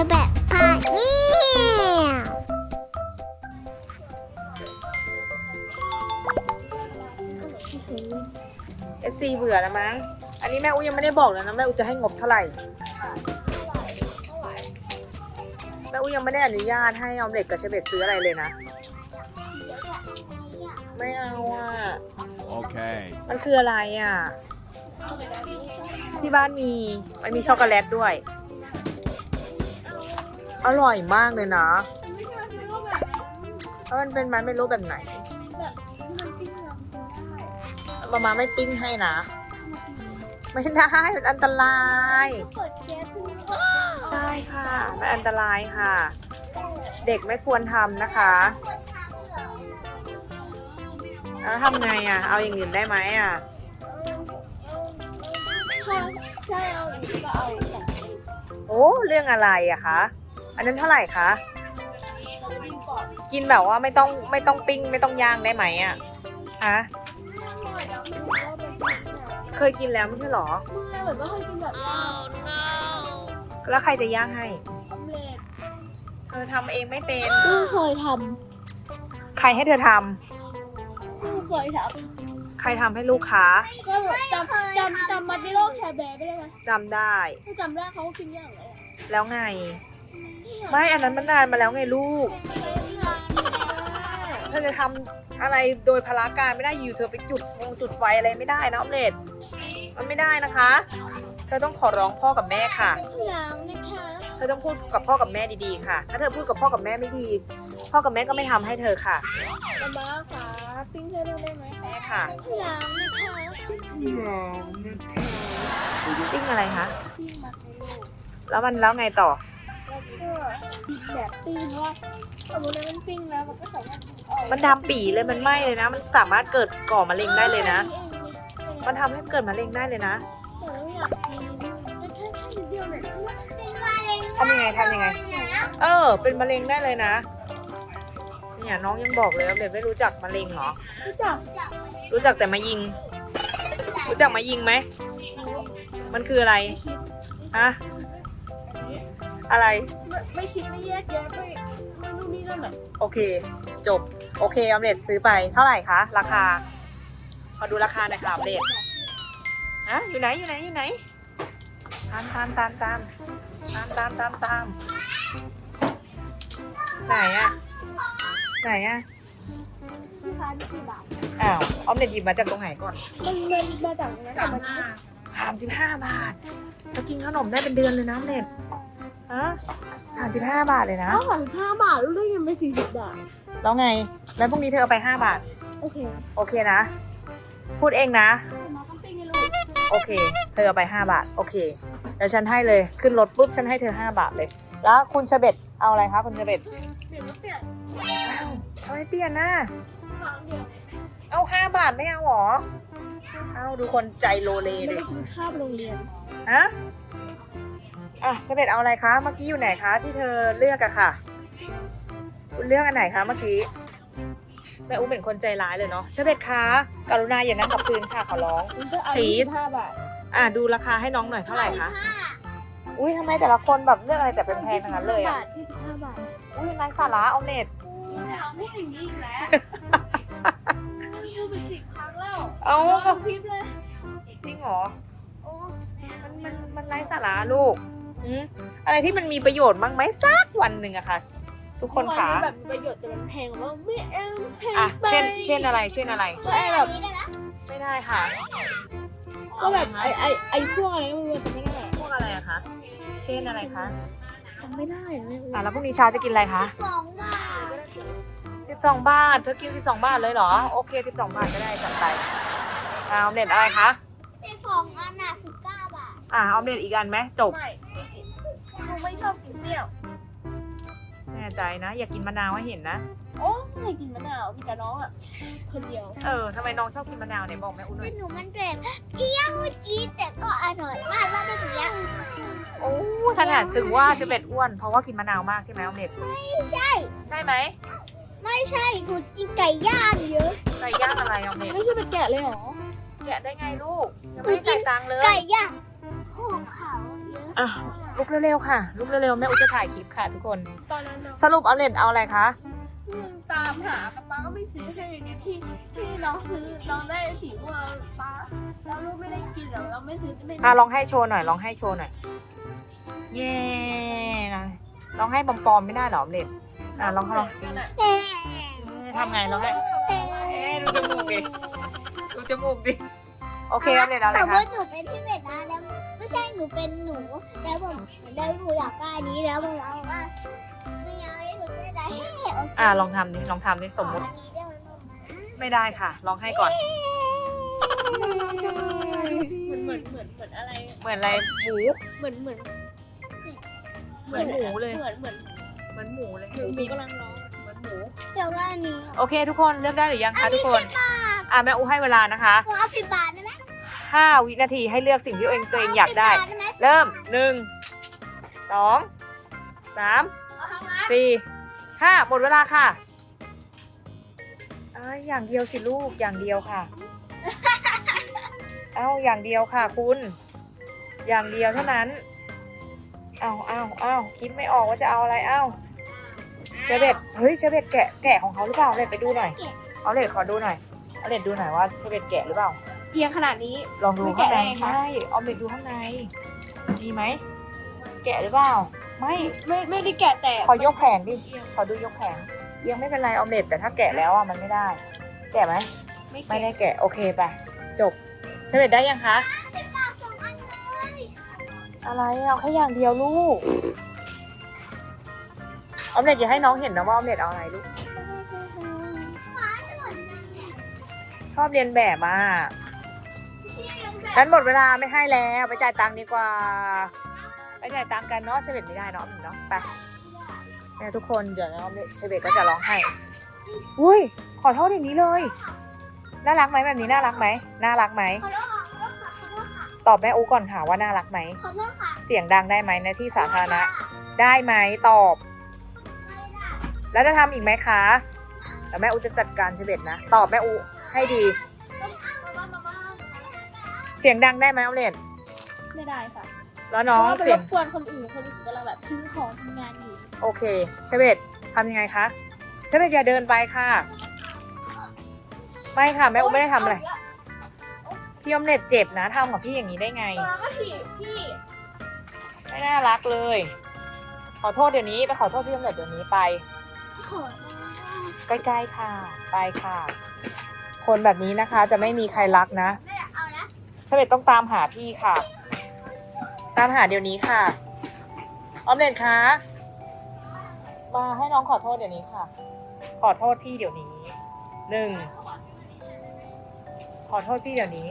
อแบบพาเนี่ยเอฟซีเบื่อแล้วมั้ง อันนี้แม่อุ้ยยังไม่ได้บอกเลยนะแม่อุ้ยจะให้งบเท่าไหร่ แม่อุ้ยยังไม่ได้อนุญาตให้ออมเล็ตกับเชเบตซื้ออะไรเลยนะ ไม่เอาอะ Okay. มันคืออะไรอะ ที่บ้านมี มันมีช็อกโกแลตด้วย อร่อยมากเลยนะแล้วมันเป็นมันไม่รู้แบบไหนมามาไม่ปิ้งให้นะ ไม่ได้มันอันตรายเปิดแก๊สดูใช่ค่ะมันอันตรายค่ะ เด็กไม่ควรทำนะคะแล้วทำไงอะ เอาอย่างอื่นได้ไหมอะถ้าใช่เอาอีกก็เอาอีกแบบโอ้เรื่องอะไรอะคะ อันนั้นเท่าไหร่คะเราจะดิ้นก่อนกินแบบว่าไม่ต้องไม่ต้องปิ้งไม่ต้องย่างได้ไหมอะฮะเคยกินแล้วไม่ใช่หรอเมื่อแบบว่าเคยกินแบบย่างแล้วใครจะย่างให้ ออมเล็ตเธอทำเองไม่เป็น เพิ่งเคยทใครให้เธอทำำเพิ่งเคยทใครทำให้ลูกค้าำก็แบบจำจำจำมาดิโลแคร์แบร์ไม่ได้ไหมจำได้ ถ้าจำได้เขาก็กินอย่างไรอะแล้วไง ไม่อันนั้นมันนานมาแล้วไงลูก เธอจะทำอะไรโดยพลาการไม่ได้อยู่เธอไปจุดงจุดไฟอะไรไม่ได้นะออมเล็ตมันไม่ได้นะคะ เธอต้องขอร้องพ่อกับแม่ค่ะ ล้างนะคะเธอต้องพูดกับพ่อกับแม่ดีๆค่ะ ถ้าเธอพูดกับพ่อกับแม่ไม่ดี พ่อกับแม่ก็ไม่ทำให้เธอค่ะ มาม่าค่ะปิ้งเธอได้ไหมแม่ค่ะ ล้างนะคะปิ้งอะไรคะ ปิ้งมาให้ลูกแล้วมันแล้วไงต่อแล้ว ก็แบบปิ้งว่าสมมติว่ามันปิ้งแล้วมันก็สามารถออกมันดำปีเลยมันไหม้เลยนะ มันสามารถเกิดก่อมะเร็งได้เลยนะ มันทำให้เกิดมะเร็งได้เลยนะแต่ว่าอยากกินแต่แค่แค่นิดเดียวเนี่ยเป็นมะเร็งทำยังไงทำยังไง เออ เป็นมะเร็งได้เลยนะ เนี่ยน้องยังบอกเลยว่าเบนไม่รู้จักมะเร็งเหรอ รู้จักรู้จักแต่มายิง รู้จักมายิงไหม มันคืออะไร ฮะ อะไร ไม่ไม่คิดไม่แยกแยะไม่ไม่นู่นนี่นั่นแบบโอเค จบ โอเคออมเล็ตซื้อไปเท่าไหร่คะ ราคา ขอดูราคาหน่อยค่ะออมเล็ตฮะอยู่ไหนอยู่ไหนอยู่ไหนตามตามตามตามตามตามตามตามไหนอะไหนอะที่ค้าที่กี่บาทอ้าวออมเล็ตหยิบมาจากตรงไหนก่อนมันมันมาจากนั้นแต่มันสามสิบห้าบาทเรากินขนมได้เป็นเดือนเลยนะออมเล็ต ฮะสามสิบห้าบาทเลยนะ เอ้าสามสิบห้าบาทรู้ได้ยังเป็นสี่สิบบาท แล้วไง แล้วพรุ่งนี้เธอเอาไปห้าบาท โอเคโอเคนะ พูดเองนะมาต้องปิ้งให้ลูกโอเค เธอเอาไปห้าบาท โอเค เดี๋ยวฉันให้เลย ขึ้นรถปุ๊บฉันให้เธอห้าบาทเลย แล้วคุณเฉเบตเอาอะไรคะคุณเฉเบตเดี๋ยวมาเปลี่ยนอ้าวทำไมเปลี่ยนนะ ครั้งเดียวเอาห้าบาทไม่เอาหรอ เอาดูคนใจโลเลไม่ดิได้กินข้าวโรงเรียน ฮะ อะเฉเบตเอาอะไรคะ เมื่อกี้อยู่ไหนคะ ที่เธอเลือกอะค่ะ คุณเลือกอันไหนคะเมื่อกี้ แม่อุ้มเป็นคนใจร้ายเลยเนาะเฉเบตคะ กรุณาอย่านั่งกับพื้นค่ะขอร้องมันก็เอา Please ยี่สิบห้าบาทอะดูราคาให้น้องหน่อยเท่าไหร่คะ อุ้ยทำไมแต่ละคนแบบเลือกอะไรแต่เป็นแพงทั้งนั้นเลยอะบาทยี่สิบห้าบาทอุ้ยไร้สาระเอาเน็ตพูดอย่างนี้อีกแล้วพูดไปสิบครั้งแล้วเอาก็พริบเลยจริงเหรอ โอ้มันมันมันไร้สาระลูก อืมอะไรที่มันมีประโยชน์บ้างไหมสักวันหนึ่งอะค่ะ ทุกคนขาวัแบบมีประโยชน์แต่มันแพงว่าไม่เอ็มแพงอะ ไปเช่น เช่นอะไร เช่นอะไร ก็ไอแบบไม่ได้ค่ะก็แบบไอไอไอพวกอะไรมันจะไม่ได้พวกอะไรอะคะ เช่นอะไรคะ จำไม่ได้อะอะ แล้วพรุ่งนี้เช้าจะกินอะไรคะ สองบาทสิบสองบาท เธอกินสิบสองบาทเลยเหรอ โอเคสิบสองบาทก็ได้จัดไปอ่าออมเล็ตอะไรคะไอสองอันน่ะสิบเก้าบาท อ่าออมเล็ตอีกอันไหมจบ ไม่หนู ไม่ชอบกินเปรี้ยว แน่ใจนะ อย่ากินมะนาวให้เห็นนะ โอ้ไม่กินมะนาวมีแต่น้องอะ คนเดียว เออทำไมน้องชอบกินมะนาวเนี่ยบอกแม่อุ้นหน่อยหนูมันแบบเปรี้ยวจี๊ดแต่ก็อร่อยมากแล้วไม่เปรี้ยวโอ้ขนาดถึงว่าเชเบตอ้วน เพราะว่ากินมะนาวมากใช่ไหมออมเล็ตใช่ ใช่ไหม ไม่ใช่หนูกินไก่ย่างเยอะ ไก่ย่างอะไรออมเล็ตไม่ใช่เป็นแกะเลยหรอ แกะได้ไงลูกยังไม่ได้จ่ายตังค์เลย ไก่ย่างข องเขาเยอะอะลุกเร็วๆค่ะ ลุกเร็วๆแม่อุจะถ่ายคลิปค่ะทุกคน ตอนนั้นน้องสรุปเอาเลนเอาอะไรคะตามหากับป้าก็ไม่ซื้อใช่ไหมเนี่ยที่ที่น้องซื้อน้องได้สีม่วงป้าแล้วลูกไม่ได้กินหรอกเราไม่ซื้อจะไม่อะลองให้โชว์หน่อยลองให้โชว์หน่อยเย้นะลองให้ปอมๆไม่ได้เหรอออมเล็ตอะลองลองกันอะเอ๊ะทำไงลองให้เอ๊ะดูจมูกดิดูจมูกดิโอเคออมเล็ตเอาอะไรสมมคะ ติหนูเป็นพี่เป็ดนะแล้วไม่ ใช่หนูเป็นหนู แล้วผมแล้วหนูอยากได้อันนี้แล้วผมเอาว่าไม่เอาให้หนูไม่ได้โอเคอะลองทำดิลองทำดิสมมติขออันนี้ได้ไหมผมนะไม่ได้ค่ะ ลองให้ก่อน เหมือนเหมือนเหมือนเหมือนอะไร เหมือนอะไรหมูเหมือนเหมือนเหมือนหมูเลย เหมือนเหมือนเหมือนหมูเลย หนูหนูกำลังร้องเหมือนหมูเดี๋ยวว่าอันนี้โอเค ทุกคนเลือกได้หรือยังคะทุกคน อะแม่อูให้เวลานะคะ หนูเอาสิบบาทได้ไหม 5 วินาทีให้เลือกสิ่งที่ตัวเองตัวเองอยากได้เสิบบทหมเริ่มหนึ่งสองสามเอาทำไมสี่ห้าหมดเวลาค่ะเอ้ยอย่างเดียวสิลูกอย่างเดียวค่ะ เอาอย่างเดียวค่ะคุณ อย่างเดียวเท่านั้น เอาเอาเอาคิดไม่ออกว่าจะเอาอะไรเอาเชเบตเฮ้ยเชเบตแกะแกะของเขาหรือเปล่าเลดไปดูหน่อย เอาเลดขอดูหน่อยเอาเลดดูหน่อยว่าเชเบตแกะหรือเปล่า เอียงขนาดนี้ ลองดูไม่ข้างในแกะได้ไงคะ ใช่ออมเล็ตดูข้างในมีไหม แกะหรือเปล่า ไม่ ไม่ไม่ได้แกะแต่ขอยกแผงดิขอดูยกแผงยังไม่เป็นไรออมเล็ตแต่ถ้าแกะแล้วอะมันไม่ได้ แกะไหม ไม่ไม่แกะได้แกะ โอเคไป จบเฉลยได้ยังคะสิบบาทสองอันเลยอะไรเอาแค่อย่างเดียวลูก ออมเล็ตอย่าให้น้องเห็นนะว่าออมเล็ตเอาอะไรลูกหมาจะเหมือนกันเนี่ยชอบเรียนแบบมา งั้นหมดเวลาไม่ให้แล้วไปจ่ายตังค์ดีกว่า ไปจ่ายตังค์กันเนาะเฉลยไม่ได้เนาะมเล็ตเนาะไปเนี่ยทุกคนเดี๋ยวน้องเชเบตก็จะร้องไห้อุ้ยขอโทษอย่างนี้เลย น่ารักไหมแบบนี้น่ารักไหมน่ารักไหมตอบแม่อูก่อนค่ะว่าน่ารักไหมเสียงดังได้ไหมในที่สาธารณะ ได้ไหมตอบ แล้วจะทำอีกไหมคะแต่แม่อูจะจัดการเชเบตนะ ตอบแม่อูให้ดี เสียงดังได้ไหมเอาเลนไม่ได้ค่ะแล้วน้องเพราะว่าไปเสีรยงบกวนคนอื่นคนอื่นกำลังแบบทิ้งของทำงานอยู่โอเคเชเบตทำยังไงคะเชเบตอย่าเดินไปค่ะไม่ค่ะแม่อูไม่ได้ทำอะไรพี่ออมเล็ตเจ็บนะทำกับพี่อย่างนี้ได้ไง ตัวก็ถีบพี่ไม่น่ารักเลย ขอโทษเดี๋ยวนี้ไปขอโทษพี่ออมเล็ตเดี๋ยวนี้ไป ขอใกล้ๆค่ะ ไปค่ะ คนแบบนี้นะคะจะไม่มีใครรักนะไม่อยากเอานะเชเบตต้องตามหาพี่ค่ะ ตามหาเดี๋ยวนี้ค่ะออมเล็ตคะมาให้น้องขอโทษเดี๋ยวนี้ค่ะ ขอโทษพี่เดี๋ยวนี้หนึ่งขอโทษพี่เดี๋ยวนี้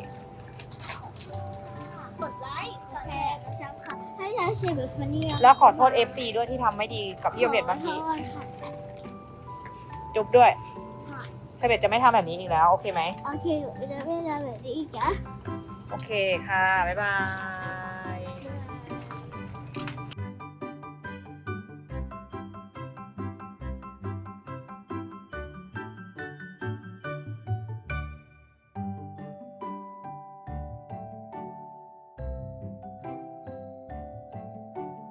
กดไลค์กดแชร์กดซับค่ะถ้าอยากเชียร์แบบฟันนี่แล้วขอโทษ FC ด้วยที่ทำไม่ดีกับพี่ออมเล็ตเมื่อกี้ขอโทษค่ะจุบด้วยค่ะเชเบตจะไม่ทำแบบนี้อีกแล้ว โอเคไหมโอเคหนูจะไม่ทำแบบนี้อีกนะ โอเคค่ะ บ๊ายบาย